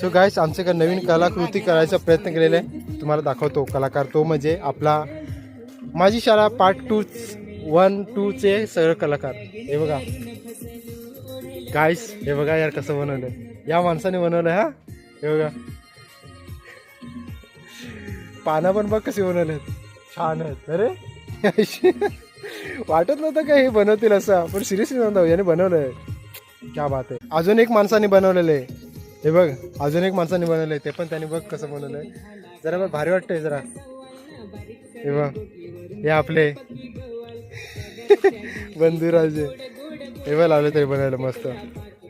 So guys आमच्याकडे नवीन कलाकृती करायचा प्रयत्न केलेला आहे. तुम्हाला दाखवतो. कलाकार तो म्हणजे आपला Majhi Shala part two one टूचे सगळं कलाकार. हे बघा. गायस हे बघा यार कसं बनवलं या माणसाने बनवलं हा? हे बघा. पानं पण बघ कसे बनवले छान आहेत. अरे? वाटत नव्हतं का हे बनवतील असं? पण सिरियसली नव्हतं याने बनवलंय. क्या बात आहे. अजून एक माणसाने बनवलेलं आहे. हे बघ अजून एक माणसाने बनवलंय ते पण त्याने बघ कसं बनवलंय जरा बघ भारी वाटतंय जरा. हे बघ हे आपले. बंधुराजे. हे बघ लावले तरी बनवायला मस्त.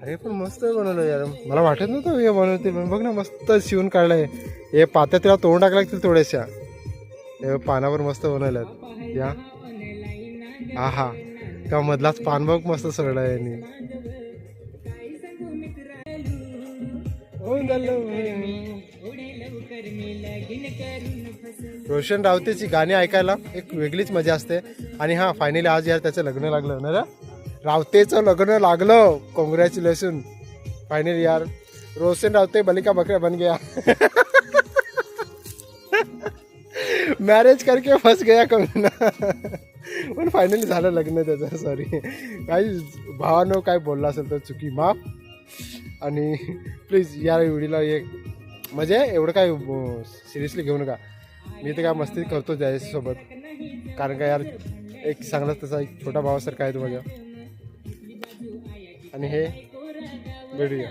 अरे पण मस्त बनवलं यार. मला वाटत नव्हतं हे बनवते पण बघ ना मस्त शिवून काढलंय. हे पात्या तिला तोंड टाकलं लागतील थोड्याशा. हे पानावर मस्त बनवल्यात. या. हा हा का मधलाच पान बघ मस्त सोडला यांनी. रोशन रावतेची गाणी ऐकायला एक वेगळीच मजा असते. आणि हा फायनली आज यार त्याचं लग्न लागलं ना रे? रावतेचं लग्न लागलं. कॉंग्रॅच्युलेशन फायनली यार. रोशन रावते बलिका बकरा बन गया. मॅरेज करके फस गया कंगना पण फायनली झालं लग्न त्याचं सॉरी काही भावानं काय बोलला असेल तर चुकी माफ. आणि प्लीज या व्हिडिओला एक म्हणजे एवढं काय सिरियसली घेऊ नका. मी तर काय मस्ती करतो त्याच्यासोबत कारण का यार एक चांगला तसा एक छोटा भावासारखा आहे तो माझ्या. आणि हे व्हिडिओ